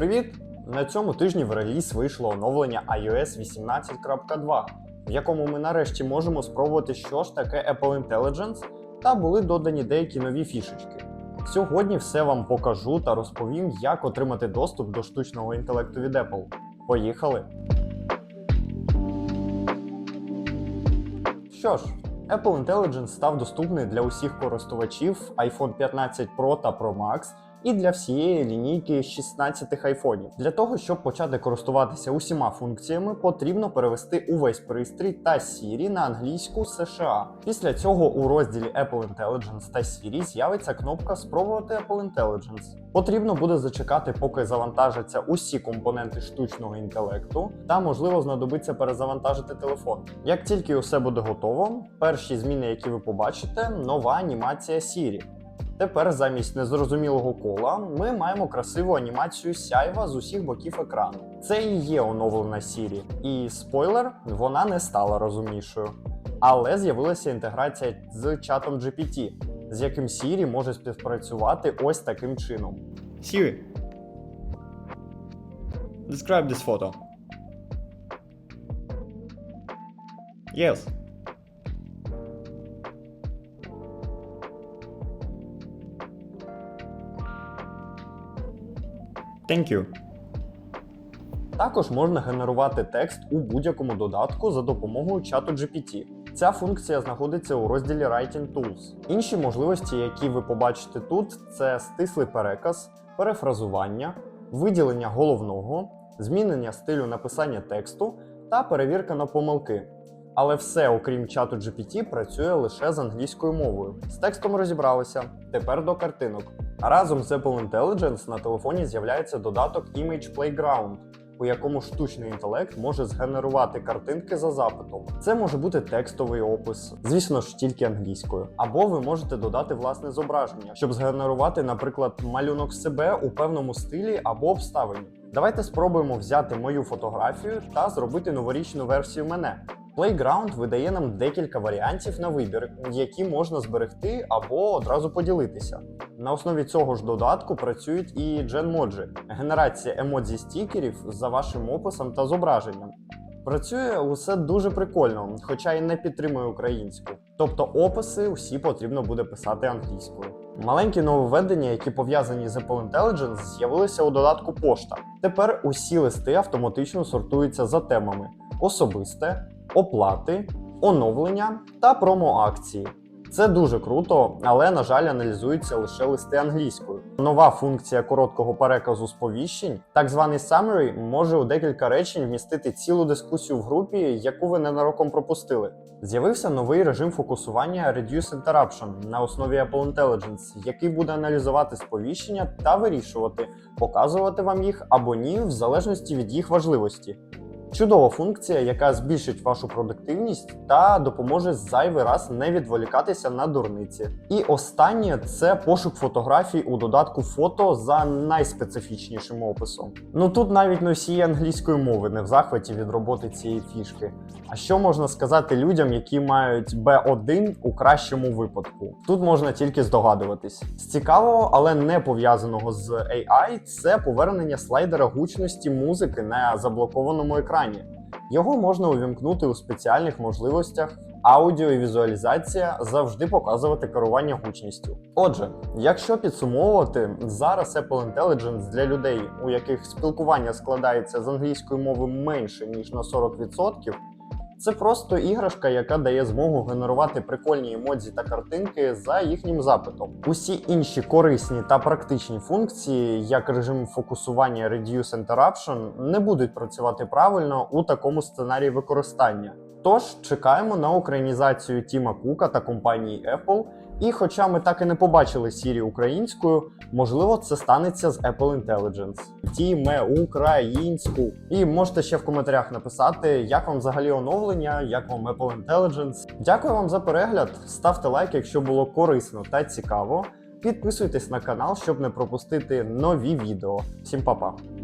Привіт! На цьому тижні в реліз вийшло оновлення iOS 18.2, в якому ми нарешті можемо спробувати, що ж таке Apple Intelligence, та були додані деякі нові фішечки. Сьогодні все вам покажу та розповім, як отримати доступ до штучного інтелекту від Apple. Поїхали! Що ж, Apple Intelligence став доступний для усіх користувачів iPhone 15 Pro та Pro Max і для всієї лінійки 16 айфонів. Для того, щоб почати користуватися усіма функціями, потрібно перевести увесь пристрій та Siri на англійську США. Після цього у розділі Apple Intelligence та Siri з'явиться кнопка Спробувати Apple Intelligence. Потрібно буде зачекати, поки завантажаться усі компоненти штучного інтелекту, та можливо знадобиться перезавантажити телефон. Як тільки усе буде готово, перші зміни, які ви побачите, нова анімація Siri. Тепер замість незрозумілого кола ми маємо красиву анімацію сяйва з усіх боків екрану. Це і є оновлена Siri. І спойлер, вона не стала розумнішою. Але з'явилася інтеграція з чатом GPT, з яким Siri може співпрацювати ось таким чином. Siri, describe this photo. Yes. Thank you. Також можна генерувати текст у будь-якому додатку за допомогою чату GPT. Ця функція знаходиться у розділі Writing Tools. Інші можливості, які ви побачите тут, це стислий переказ, перефразування, виділення головного, змінення стилю написання тексту та перевірка на помилки. Але все, окрім чату GPT, працює лише з англійською мовою. З текстом розібралися. Тепер до картинок. Разом з Apple Intelligence на телефоні з'являється додаток Image Playground, у якому штучний інтелект може згенерувати картинки за запитом. Це може бути текстовий опис, звісно ж, тільки англійською. Або ви можете додати власне зображення, щоб згенерувати, наприклад, малюнок себе у певному стилі або обставині. Давайте спробуємо взяти мою фотографію та зробити новорічну версію мене. Playground видає нам декілька варіантів на вибір, які можна зберегти або одразу поділитися. На основі цього ж додатку працюють і GenMoji – генерація емодзі стікерів за вашим описом та зображенням. Працює усе дуже прикольно, хоча й не підтримує українську. Тобто описи усі потрібно буде писати англійською. Маленькі нововведення, які пов'язані з Apple Intelligence, з'явилися у додатку Пошта. Тепер усі листи автоматично сортуються за темами: особисте, оплати, оновлення та промо-акції. Це дуже круто, але, на жаль, аналізуються лише листи англійською. Нова функція короткого переказу сповіщень, так званий summary, може у декілька речень вмістити цілу дискусію в групі, яку ви ненароком пропустили. З'явився новий режим фокусування Reduce Interruption на основі Apple Intelligence, який буде аналізувати сповіщення та вирішувати, показувати вам їх або ні, в залежності від їх важливості. Чудова функція, яка збільшить вашу продуктивність та допоможе зайвий раз не відволікатися на дурниці. І останнє це пошук фотографій у додатку фото за найспецифічнішим описом. Ну тут навіть носії англійської мови не в захваті від роботи цієї фішки. А що можна сказати людям, які мають B1 у кращому випадку? Тут можна тільки здогадуватись. З цікавого, але не пов'язаного з AI, це повернення слайдера гучності музики на заблокованому екрані. Його можна увімкнути у спеціальних можливостях. Аудіо і візуалізація завжди показувати керування гучністю. Отже, якщо підсумовувати, зараз Apple Intelligence для людей, у яких спілкування складається з англійської мови менше ніж на 40%, це просто іграшка, яка дає змогу генерувати прикольні емодзі та картинки за їхнім запитом. Усі інші корисні та практичні функції, як режим фокусування Reduce Interruption, не будуть працювати правильно у такому сценарії використання. Тож чекаємо на українізацію Тіма Кука та компанії Apple. І хоча ми так і не побачили Siri українською, можливо, це станеться з Apple Intelligence. Тіме українську. І можете ще в коментарях написати, як вам взагалі оновлення, як вам Apple Intelligence. Дякую вам за перегляд. Ставте лайк, якщо було корисно та цікаво. Підписуйтесь на канал, щоб не пропустити нові відео. Всім па-па!